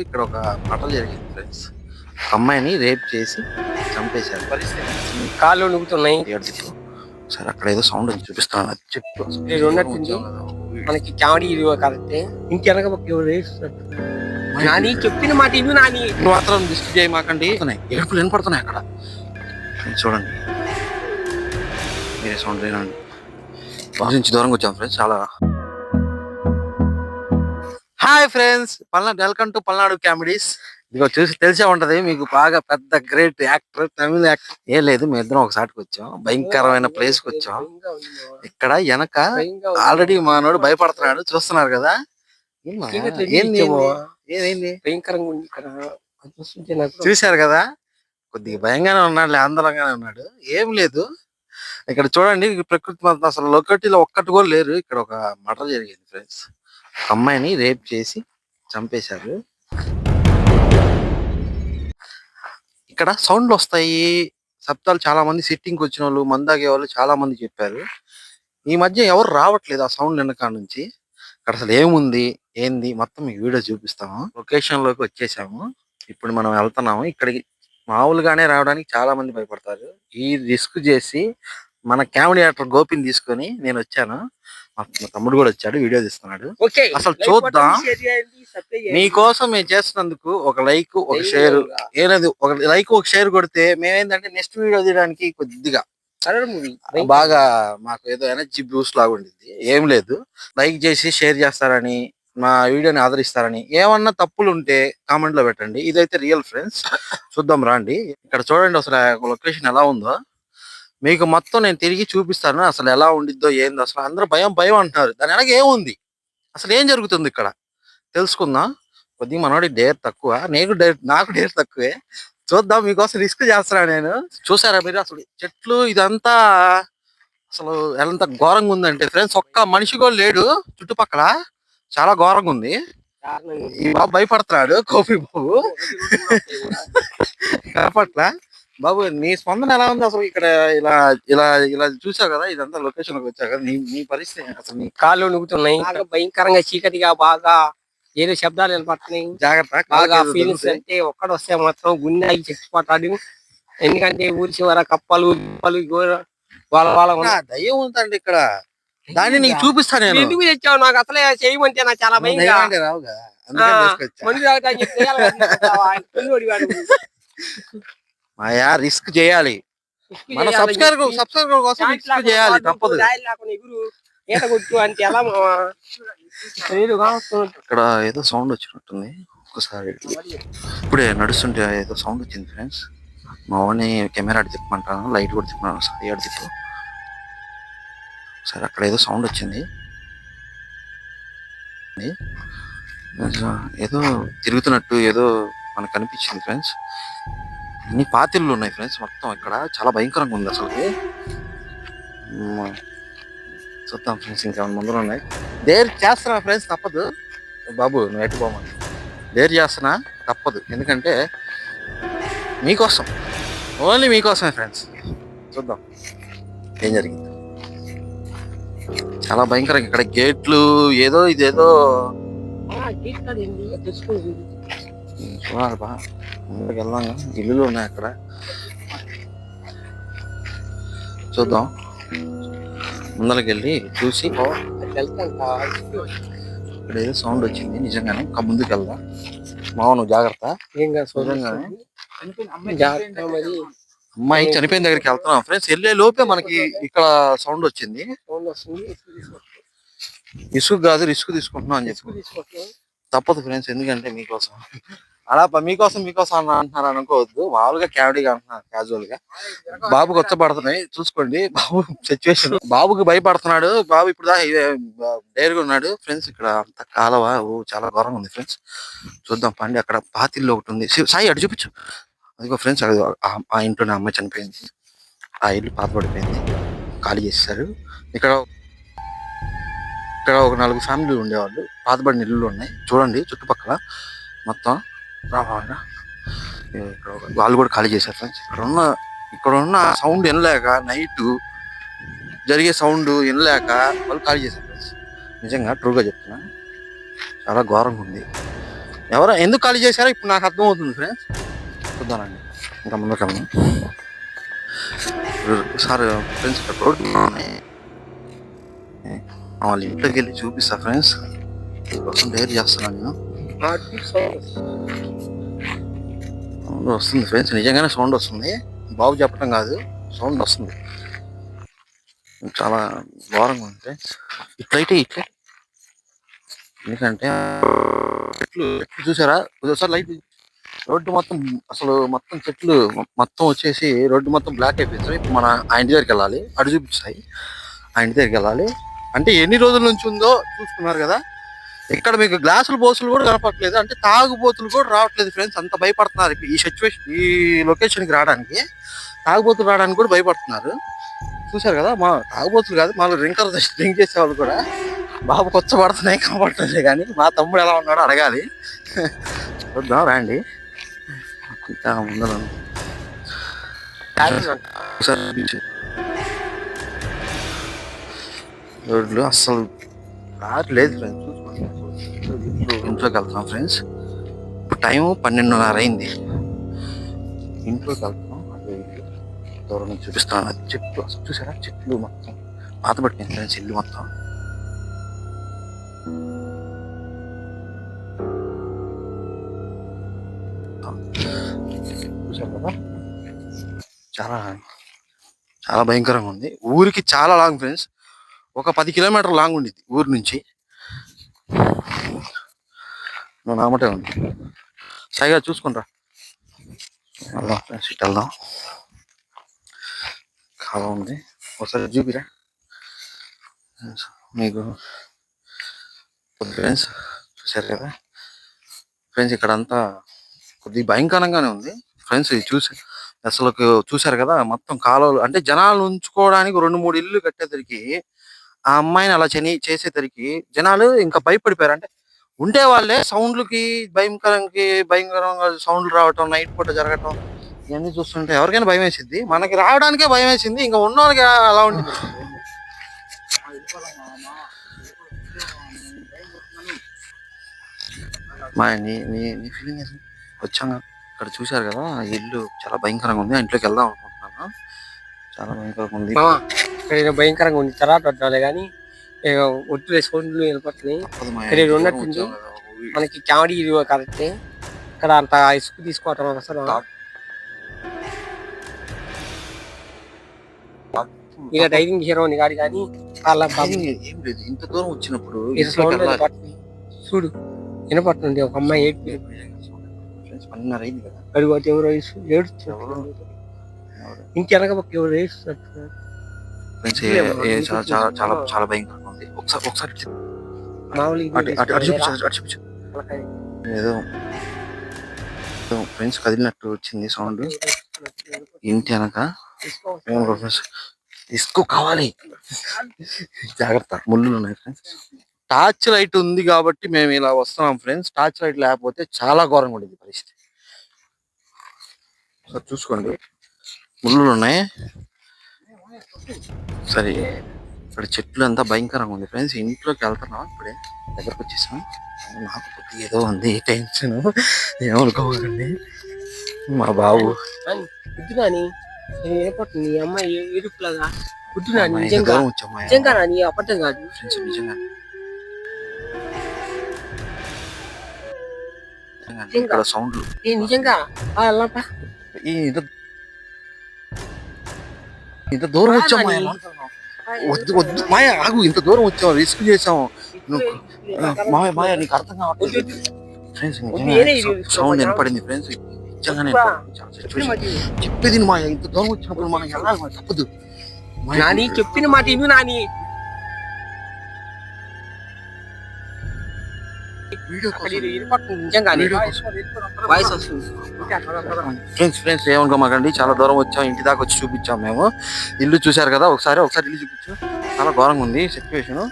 ఇక్కడ ఒక మటల్ జరిగింది ఫ్రెండ్స్. అమ్మాయిని రేప్ చేసి చంపేశారు. పరిస్థితి. కాళ్ళు ఏడుపు. సరే అక్కడ ఏదో సౌండ్ ఉంది చూపిస్తాను అది చెప్పు ఉన్నట్టుంది. మనకి కామెడీ ఇది కరెక్టే ఇంకెనక నాని చెప్పిన మాట ఇవి నాని. మాత్రం దిష్టి చేయమాకండి. ఏడుపులు వినపడుతున్నాయి అక్కడ. చూడండి. మీరే సౌండ్ బాగా నుంచి దూరంగా వచ్చాం ఫ్రెండ్స్. చాలా hi friends Palnadu welcome to Palnadu comedies. ఇదిగో చూసి తెలిసే ఉంటది మీకు బాగా పెద్ద గ్రేట్ యాక్టర్ తమిళ యాక్టర్. ఏం లేదు మేము ఇద్దరం ఒకసారికి వచ్చాం భయంకరమైన ప్లేస్కి వచ్చాం. ఇక్కడ వెనక ఆల్రెడీ మానోడు భయపడుతున్నాడు చూస్తున్నారు కదా? చూశారు కదా? కొద్దిగా భయంగానే ఉన్నాడు ఆందోళనగానే ఉన్నాడు. ఏం లేదు. ఇక్కడ చూడండి ప్రకృతి మొత్తం అసలు లొకేటీలో ఒక్కటి కూడా లేరు. ఇక్కడ ఒక మర్డర్ జరిగింది ఫ్రెండ్స్ అమ్మాయిని రేప్ చేసి చంపేశారు. ఇక్కడ సౌండ్లు వస్తాయి. శబ్దాలు చాలా మంది సిట్టింగ్ వచ్చిన వాళ్ళు మందాగే వాళ్ళు చాలా మంది చెప్పారు. ఈ మధ్య ఎవరు రావట్లేదు ఆ సౌండ్ వెనక నుంచి. ఇక్కడ అసలు ఏముంది? ఏంది? మొత్తం మీకు వీడియో చూపిస్తాము. లొకేషన్లోకి వచ్చేసాము. ఇప్పుడు మనం వెళ్తున్నాము. ఇక్కడికి మామూలుగానే రావడానికి చాలా మంది భయపడతారు. ఈ రిస్క్ చేసి మన కామెడీ యాక్టర్ గోపిని తీసుకొని నేను వచ్చాను. మా తమ్ముడు కూడా వచ్చాడు వీడియో తీస్తున్నాడు. అసలు చూద్దాం. మీకోసం మేము చేస్తున్నందుకు ఒక లైక్ ఒక షేర్. ఏనది ఒక లైక్ ఒక షేర్ కొడితే మేమేంటంటే నెక్స్ట్ వీడియో తీయడానికి కొద్దిగా బాగా మాకు ఏదో ఎనర్జీ బూస్ట్ లాగా ఉండింది ఏం లేదు. లైక్ చేసి షేర్ చేస్తారని మా వీడియోని ఆదరిస్తారని ఏమన్నా తప్పులు ఉంటే కామెంట్లో పెట్టండి. ఇదైతే రియల్ ఫ్రెండ్స్ చూద్దాం రాండి. ఇక్కడ చూడండి అసలు లొకేషన్ ఎలా ఉందో. మీకు మొత్తం నేను తిరిగి చూపిస్తాను అసలు ఎలా ఉండిద్దో ఏందో అసలు అందరూ భయం భయం అంటున్నారు. దాని వెనక ఏముంది? అసలు ఏం జరుగుతుంది ఇక్కడ? తెలుసుకుందాం? కొద్దిగా మనోడి డేర్ తక్కువ నీకు డేర్ నాకు డేర్ తక్కువే. చూద్దాం మీకోసం రిస్క్ చేస్తున్నా నేను. చూసారా మీరు అసలు చెట్లు ఇదంతా అసలు ఎంత ఘోరంగా ఉందంటే ఫ్రెండ్స్ ఒక్క మనిషి కూడా లేడు చుట్టుపక్కల. చాలా ఘోరంగా ఉంది. ఈ బాబు భయపడుతున్నాడు కోపి బాబు. కాపట్ల బాబు నీ స్పందన ఎలా ఉంది అసలు ఇక్కడ? ఇలా ఇలా ఇలా చూసావు కదా ఇదంతా లొకేషన్ వచ్చావు కదా నీ నీ పరిస్థితి అసలు నీ కాళ్ళు బాగా భయంకరంగా చీకటిగా బాగా ఏదో శబ్దాలు వినపడుతున్నాయి. జాగ్రత్త బాగా ఫీలింగ్స్. అంటే ఒక్కడ వస్తే మాత్రం గుండె చచ్చిపోతాడు. ఎందుకంటే ఊరి చివర కప్పలు గోర- వాళ్ళ వాళ్ళ దయ్యం ఉందండి ఇక్కడ. దాన్ని నీకు చూపిస్తా నేను. ఎందుకు తెచ్చావు? నాకు అసలే చేయమంటే నాకు చాలా భయంగా. రావుగా. మందు మాయా రిస్క్ చేయాలి. మన సబ్స్క్రైబర్ సబ్స్క్రైబర్ కోసం రిస్క్ చేయాలి తప్పదు. ఈత కొట్టు అంటే ఎలా. ఇక్కడ ఏదో సౌండ్ వచ్చినట్టుంది. ఒకసారి ఇప్పుడే నడుస్తుంటే ఏదో సౌండ్ వచ్చింది ఫ్రెండ్స్. మా వాడిని కెమెరా అడి తిప్పమంటాను? లైట్ కూడా తిప్పమన్నాను సరే అడి తిప్పు. సరే అక్కడ ఏదో సౌండ్ వచ్చింది. ఏదో తిరుగుతున్నట్టు ఏదో మనకు కనిపించింది ఫ్రెండ్స్. అన్ని పాతిళ్ళు ఉన్నాయి ఫ్రెండ్స్. మొత్తం ఇక్కడ చాలా భయంకరంగా ఉంది అసలు చూద్దాం ఫ్రెండ్స్ ఇంకా మందులు ఉన్నాయి. దేర్ చేస్తున్నా ఫ్రెండ్స్ తప్పదు. బాబు నువ్వు ఎటు పోమని. డేర్ చేస్తున్నా తప్పదు. ఎందుకంటే మీకోసం. ఓన్లీ మీకోసమే ఫ్రెండ్స్. చూద్దాం. ఏం జరిగింది? చాలా భయంకరంగా. ఇక్కడ గేట్లు ఏదో ఇదేదో. చూడాలి బా ముందుకు వెళ్దాం ఇల్లులు ఉన్నాయి అక్కడ. చూద్దాం. ముందరికి వెళ్ళి చూసి. ఇక్కడ ఏదో సౌండ్ వచ్చింది నిజంగానే. ఇంకా ముందుకు వెళ్దాం. మావ నువ్వు జాగ్రత్త. ఏం కాదు, అమ్మాయి చనిపోయిన దగ్గరికి వెళ్తున్నాం. ఫ్రెండ్స్ వెళ్ళే లోపే మనకి ఇక్కడ సౌండ్ వచ్చింది. ఇసుక కాదు రిస్క్ తీసుకుంటున్నాం అని చెప్పి. తప్పదు ఫ్రెండ్స్ ఎందుకంటే మీకోసం. అలా మీకోసం మీకోసం అన్న అంటున్నారు అనుకోవద్దు. మామూలుగా క్యావిటీగా అంటున్నారు క్యాజువల్గా. బాబుకి వచ్చబడుతున్నాయి చూసుకోండి. బాబు సిచ్యువేషన్ బాబుకి భయపడుతున్నాడు. బాబు ఇప్పుడు డైరీగా ఉన్నాడు. ఫ్రెండ్స్ ఇక్కడ అంత కాలవ చాలా ఘోరంగా ఉంది ఫ్రెండ్స్. చూద్దాం పండి. అక్కడ పాతిల్లు ఒకటి ఉంది. సాయి అటు చూపించు. అదిగో ఫ్రెండ్స్ అది ఆ- ఆ ఇంట్లోనే అమ్మాయి చనిపోయింది. ఆ ఇల్లు పాత పడిపోయింది ఖాళీ చేసేసారు ఇక్కడ ఇక్కడ ఒక నాలుగు ఫ్యామిలీలు ఉండేవాళ్ళు. పాతబడిన ఇల్లులు ఉన్నాయి. చూడండి చుట్టుపక్కల మొత్తం. రావాలా ఇక్కడ వాళ్ళు కూడా ఖాళీ చేశారు ఫ్రెండ్స్. ఇక్కడ ఉన్న ఇక్కడ ఉన్న సౌండ్ వినలేక నైట్ జరిగే సౌండ్ వినలేక వాళ్ళు ఖాళీ చేశారు ఫ్రెండ్స్. నిజంగా ట్రూగా చెప్తున్నా. చాలా ఘోరంగా ఉంది. ఎవరు ఎందుకు ఖాళీ చేశారో ఇప్పుడు నాకు అర్థమవుతుంది ఫ్రెండ్స్. చూద్దానండి ఇంకా ముందుకు సార్ ఫ్రెండ్స్ ఇక్కడ రోడ్డు ఉన్నాయి. వాళ్ళ ఇంట్లోకి వెళ్ళి చూపిస్తా ఫ్రెండ్స్ కోసం డైరీ చేస్తున్నాను నేను సౌండ్ వస్తుంది ఫ్రెండ్స్ నిజంగానే సౌండ్ వస్తుంది బాబు చెప్పడం కాదు సౌండ్ వస్తుంది చాలా ఘోరంగా ఉంది ఫ్రెండ్స్ ఇట్లయితే ఇట్లే ఎందుకంటే చెట్లు చెట్లు చూసారా ఒకసారి లైట్ రోడ్డు మొత్తం అసలు మొత్తం చెట్లు మొత్తం వచ్చేసి రోడ్డు మొత్తం బ్లాక్ అయిపోతుంది ఇప్పుడు మన ఆ ఇంటి దగ్గరికి వెళ్ళాలి. అటు చూపిస్తాయి. ఆ ఇంటి దగ్గరికి వెళ్ళాలి. అంటే ఎన్ని రోజుల నుంచి ఉందో చూసుకున్నారు కదా ఇక్కడ మీకు గ్లాసులు బోసులు కూడా కనపడలేదు అంటే తాగుబోతులు కూడా రావట్లేదు ఫ్రెండ్స్ అంత భయపడుతున్నారు. ఈ సిచ్యువేషన్ ఈ లొకేషన్కి రావడానికి తాగుబోతులు రావడానికి కూడా భయపడుతున్నారు. చూశారు కదా మా తాగుబోతులు కాదు మా డ్రింకర్ డ్రింక్ చేసేవాళ్ళు కూడా. బాబు కొత్త పడుతున్నాయి కనపడలేదు కానీ మా తమ్ముడు ఎలా ఉన్నాడో అడగాలి. చూద్దాం రండి. ఇంకా ముందర. రోడ్లు అస్సలు దారి లేదు ఫ్రెండ్స్ ఇంట్లో- ఇంట్లోకి వెళ్తాం ఫ్రెండ్స్ ఇప్పుడు టైం పన్నెండున్నర అయింది. ఇంట్లోకి వెళ్తాం అదే దూరం నుంచి చూపిస్తాను అది చెట్లు అసలు చూసారా? చెట్లు మొత్తం. పాత పట్టింది ఫ్రెండ్స్ ఇల్లు మొత్తం. చూసారు కదా? చాలా చాలా భయంకరంగా ఉంది. ఊరికి చాలా లాంగ్ ఫ్రెండ్స్ ఒక పది కిలోమీటర్ లాంగ్ ఉండిద్ది ఊరు నుంచి. నువ్వు నామటే ఉంది. సరిగా చూసుకుంటా వెళ్దాం ఫ్రెండ్స్ ఇటు వెళ్దాం. కాలం ఉంది. ఒకసారి చూపిరా. మీకు ఫ్రెండ్స్ చూసారు కదా. ఫ్రెండ్స్ ఇక్కడ అంతా కొద్ది భయంకరంగానే ఉంది. ఫ్రెండ్స్ ఇది చూసి అసలు చూసారు కదా మొత్తం కాలువలు అంటే జనాలు ఉంచుకోవడానికి రెండు మూడు ఇల్లు కట్టేసరికి ఆ అమ్మాయిని అలా చని చేసేసరికి జనాలు ఇంకా భయపడిపోయారు. అంటే ఉండే వాళ్ళే సౌండ్లకి భయంకరంకి భయంకరంగా సౌండ్లు రావటం నైట్ పూట జరగటం ఇవన్నీ చూస్తుంటే ఎవరికైనా భయం వేసింది మనకి రావడానికే భయం వేసింది. ఇంకా ఉన్న వాళ్ళకి అలా ఉంటుంది మా నీ నీ నీ ఫీలింగ్ వచ్చాం ఇక్కడ చూశారు కదా ఇల్లు చాలా భయంకరంగా ఉంది. ఆ ఇంట్లోకి వెళ్దాం అనుకుంటున్నాను. చాలా భయంకరంగా ఉంది. ఇక్కడ భయంకరంగా ఉంది తర్వాత కానీ ఒట్టు తప్పదు మా ఇక్కడ ఉన్నట్టుంది. మనకి కామెడీ ఇది కరెక్టే. ఇక్కడ అంత ఇసుకు తీసుకోవటం అవసరం. ఇక డ్రైవింగ్ హీరో కాదు కానీ లేదు ఇంత దూరం వచ్చినప్పుడు చూడు వినపడుతుంది ఒక అమ్మాయి ఏడ్పు అడిగితే ఎవరో ఎవరు? ఇంకెనక పక్క ఎవరు ఏడుస్తున్నారు ఫ్రెండ్స్ చాలా చాలా చాలా చాలా భయంకరంగా ఉంది. ఒకసారి ఒకసారి అటు చూపించు అటు చూపించు. ఏదో ఫ్రెండ్స్ కదిలినట్టు వచ్చింది సౌండ్. ఇంటి వెనక ఏమనుకో ఫ్రెండ్స్ ఇసుక కావాలి. జాగ్రత్త. ముళ్ళు ఉన్నాయి ఫ్రెండ్స్. టార్చ్ లైట్ ఉంది కాబట్టి మేము ఇలా వస్తున్నాం ఫ్రెండ్స్. టార్చ్ లైట్ లేకపోతే చాలా ఘోరంగా ఉండేది పరిస్థితి. చూసుకోండి. ముళ్ళు ఉన్నాయి. సరే ఇక్కడ చెట్లు అంతా భయంకరంగా ఉంది. ఫ్రెండ్స్ ఇంట్లోకి వెళ్తున్నాం ఇప్పుడే? దగ్గరకు వచ్చేసాం నాకు ఏదో ఉంది టెన్షన్. ఏమనుకోకండి. మా బాబు. గుడ్డు నాని. ఏర్పడుతుంది ఈ అమ్మాయి ఏడుపులాగా నిజంగా? నిజంగా అబద్ధం కాదు. ఫ్రెండ్స్ నిజంగా. ఇక్కడ సౌండ్లు. నిజంగా? ఈ ఇంత దూరం వచ్చాం నాని. వద్దు వద్దు. మాయ ఆగు ఇంత దూరం వచ్చాం రిస్క్ చేసాం నువ్వు మాయ మాయ నీకు అర్థం కావట్లేదు. ఫ్రెండ్స్ సౌండ్ వినపడింది ఫ్రెండ్స్ నిజంగానే. చెప్పేది మాయ ఇంత దూరం వచ్చినప్పుడు మనం వెళ్ళాలి మాయ? తప్పదు. మాయ, నాని చెప్పిన మాట ఇను నాని. ఫ్రెండ్స్ ఫ్రెండ్స్ ఏమనుకోమాకండి చాలా దూరం వచ్చాం ఇంటి దాకా వచ్చి చూపించాం మేము. ఇల్లు చూశారు కదా ఒకసారి ఒకసారి ఇల్లు చూపించు. చాలా ఘోరంగా ఉంది సిచ్యువేషన్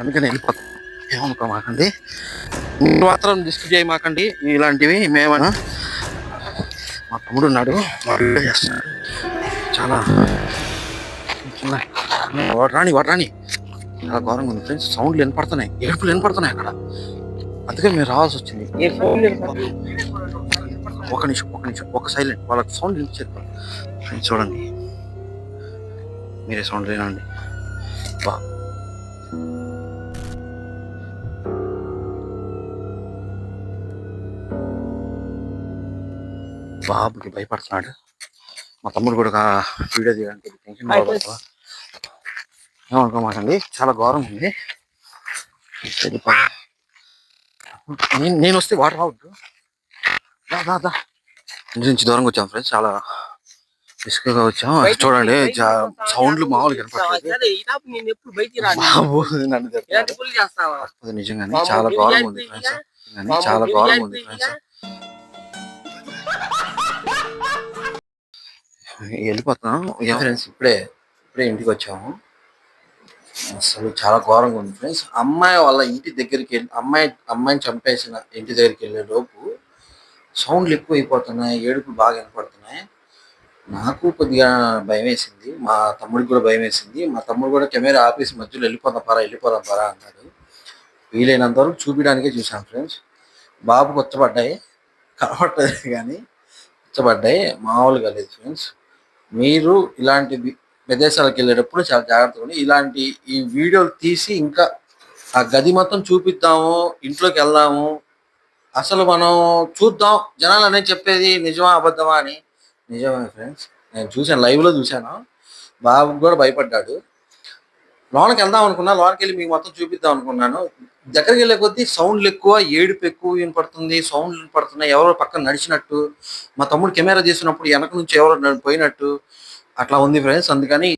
అందుకని వెళ్ళిపోతాం. ఏమనుకోమాకండి మీరు మాత్రం డిస్కస్ చేయమాకండి ఇలాంటివి. మేమన్నా మా తమ్ముడు ఉన్నాడు. చేస్తున్నాడు. చాలా చాలా వాడు రాని వాడు రాని. చాలా ఘోరంగా ఉంది. ఫ్రెండ్స్ సౌండ్లు వినపడుతున్నాయి. ఏడుపులు వినపడుతున్నాయి అక్కడ. అందుకే మీరు రావాల్సి వచ్చింది. ఒక నిమిషం ఒక నిమిషం ఒక సైలెంట్ వాళ్ళకి సౌండ్ వినిపించారు ఫ్రెండ్స్ చూడండి. మీరే సౌండ్ లేనండి. బా. బాబుకి భయపడుతున్నాడు. మా తమ్ముడు కూడా వీడియో తీయడానికి టెన్షన్ ఏమనుకోమాకండి? చాలా ఘోరం ఉంది. నేను నేను వస్తే వాటర్ రావద్దు. దా దా దా. ఇంటి నుంచి దూరంగా వచ్చాం ఫ్రెండ్స్. చాలా రిస్క్గా వచ్చాం. చూడండి సౌండ్లు కనపడలేదు చేస్తావా? తప్పదు నిజంగానే మామూలు చాలా ఘోరంగా ఉంది ఫ్రెండ్స్. మామూలు చాలా ఘోరంగా ఉంది. ఫ్రెండ్స్. వెళ్ళిపోతున్నాం. ఫ్రెండ్స్ ఇప్పుడే ఇప్పుడే ఇంటికి వచ్చాము. అసలు చాలా ఘోరంగా ఉంది. ఫ్రెండ్స్ అమ్మాయి వాళ్ళ ఇంటి దగ్గరికి వెళ్ళి అమ్మాయి అమ్మాయిని చంపేసిన ఇంటి దగ్గరికి వెళ్ళే లోపు సౌండ్లు ఎక్కువ అయిపోతున్నాయి ఏడుపులు బాగా వినపడుతున్నాయి. నాకు కొద్దిగా భయం వేసింది. మా తమ్ముడికి కూడా భయం వేసింది. మా తమ్ముడు కూడా కెమెరా ఆపేసి మధ్యలో వెళ్ళిపోదాం పరా వెళ్ళిపోదాం పరా అన్నాడు. వీలైనంత వరకు చూపించడానికే చూసాను ఫ్రెండ్స్. బాబు వచ్చబడ్డాయి కనబట్టలేదు కానీ వచ్చబడ్డాయి మామూలుగా లేదు ఫ్రెండ్స్. మీరు ఇలాంటి విదేశాలకు ప్రదేశాలకు వెళ్ళేటప్పుడు చాలా జాగ్రత్తగా ఉండి ఇలాంటి ఈ వీడియోలు తీసి ఇంకా ఆ గది మొత్తం చూపిద్దాము ఇంట్లోకి వెళ్దాము. అసలు మనం చూద్దాం. జనాలు అనేది చెప్పేది నిజమా అబద్ధమా అని. నిజమే ఫ్రెండ్స్. నేను చూశాను లైవ్లో చూశాను. బాబు కూడా భయపడ్డాడు. లోనకి వెళ్దాం అనుకున్నా లోనకి వెళ్ళి మీకు మొత్తం చూపిద్దాం అనుకున్నాను. దగ్గరికి వెళ్ళే కొద్దీ సౌండ్లు ఎక్కువ ఏడుపు ఎక్కువ వినపడుతుంది సౌండ్లు వినపడుతున్నాయి. ఎవరో పక్కన నడిచినట్టు. మా తమ్ముడు కెమెరా తీసినప్పుడు వెనక నుంచి ఎవరో పోయినట్టు. అట్లా ఉంది ఫ్రెండ్స్ అందుకని